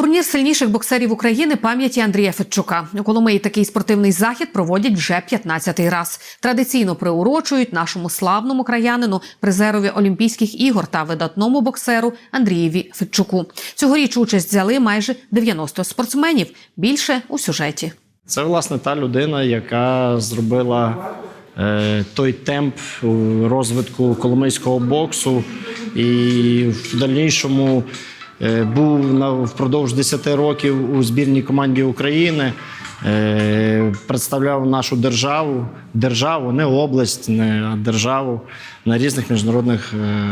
Турнір сильніших боксерів України пам'яті Андрія Федчука. У Коломиї такий спортивний захід проводять вже 15-й раз. Традиційно приурочують нашому славному краянину, призерові Олімпійських ігор та видатному боксеру Андрієві Федчуку. Цьогоріч участь взяли майже 90 спортсменів. Більше у сюжеті. Це власне та людина, яка зробила е, той темп розвитку коломийського боксу, і в дальнішому був на впродовж 10 років у збірній команді України. е, Представляв нашу державу, державу, не область, не державу на різних міжнародних е,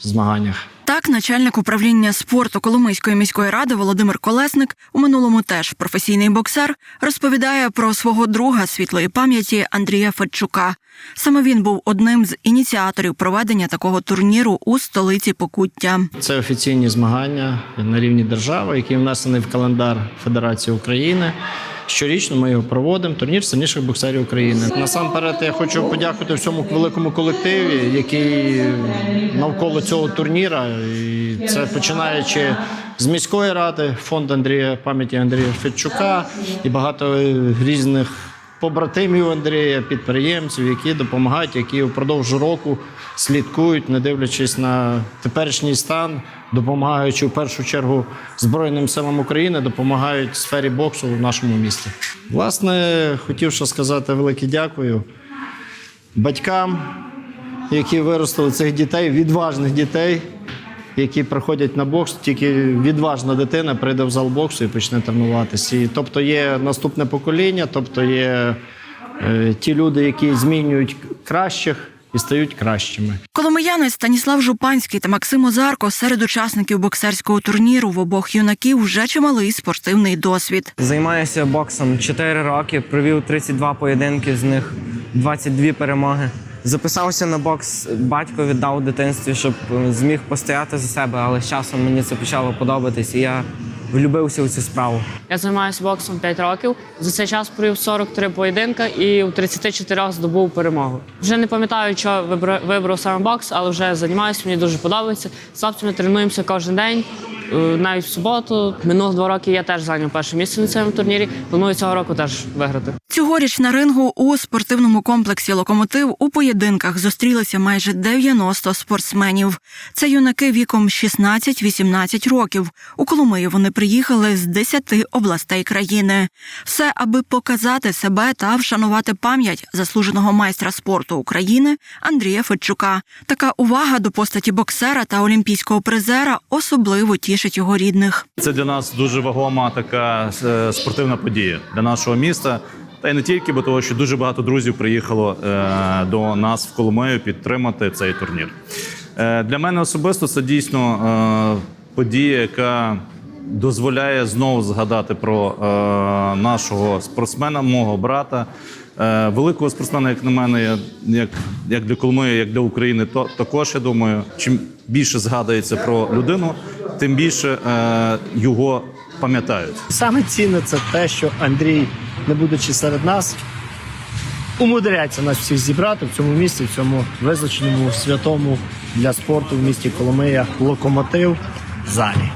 змаганнях. Так, начальник управління спорту Коломийської міської ради Володимир Колесник, у минулому теж професійний боксер, розповідає про свого друга світлої пам'яті Андрія Федчука. Саме він був одним з ініціаторів проведення такого турніру у столиці Покуття. Це офіційні змагання на рівні держави, які внесені в календар Федерації України. Щорічно ми його проводимо. Турнір сильніших боксерів України. Насамперед, я хочу подякувати всьому великому колективі, який навколо цього турніра. І це починаючи з міської ради, фонд Андрія пам'яті Андрія Федчука і багато різних побратимів Андрія, підприємців, які допомагають, які впродовж року слідкують, не дивлячись на теперішній стан, допомагаючи в першу чергу Збройним силам України, допомагають сфері боксу в нашому місті. Власне, хотів ще сказати велике дякую батькам, які виростили цих дітей, відважних дітей. Які приходять на бокс, тільки відважна дитина прийде в зал боксу і почне тренуватися. І, тобто є наступне покоління, тобто є е, ті люди, які змінюють кращих і стають кращими. Коломияни Станіслав Жупанський та Максим Озарко серед учасників боксерського турніру в обох юнаків вже чималий спортивний досвід. Займаюся боксом 4 роки, провів 32 поєдинки, з них 22 перемоги. Записався на бокс, батько віддав дитинстві, щоб е, зміг постояти за себе, але з часом мені це почало подобатись, і я влюбився у цю справу. Я займаюся боксом 5 років. За цей час провів 43 поєдинка і у 34 здобув перемогу. Вже не пам'ятаю, що вибрав, саме бокс, але вже займаюся, мені дуже подобається. З хлопцями тренуємося кожен день, навіть в суботу. Минулих два роки я теж зайняв перше місце на цьому турнірі. Планую цього року теж виграти. Цьогоріч на рингу у спортивному комплексі Локомотив у поєдинках зустрілися майже 90 спортсменів. Це юнаки віком 16-18 років. У Коломию вони приїхали з 10 областей країни. Все, аби показати себе та вшанувати пам'ять заслуженого майстра спорту України Андрія Федчука. Така увага до постаті боксера та олімпійського призера особливо тішить його рідних. Це для нас дуже вагома така е, спортивна подія для нашого міста. Та й не тільки, бо того, що дуже багато друзів приїхало е, до нас в Коломию підтримати цей турнір. Е, для мене особисто це дійсно подія, яка дозволяє знову згадати про нашого спортсмена, мого брата, великого спортсмена, як на мене, як, як для Коломиї, як для України, то також я думаю, чим більше згадується про людину, тим більше е, його пам'ятають. Саме цінне це те, що Андрій, не будучи серед нас, умудряється нас всіх зібрати в цьому місці, в цьому визначеному святому для спорту в місті Коломия локомотив залі.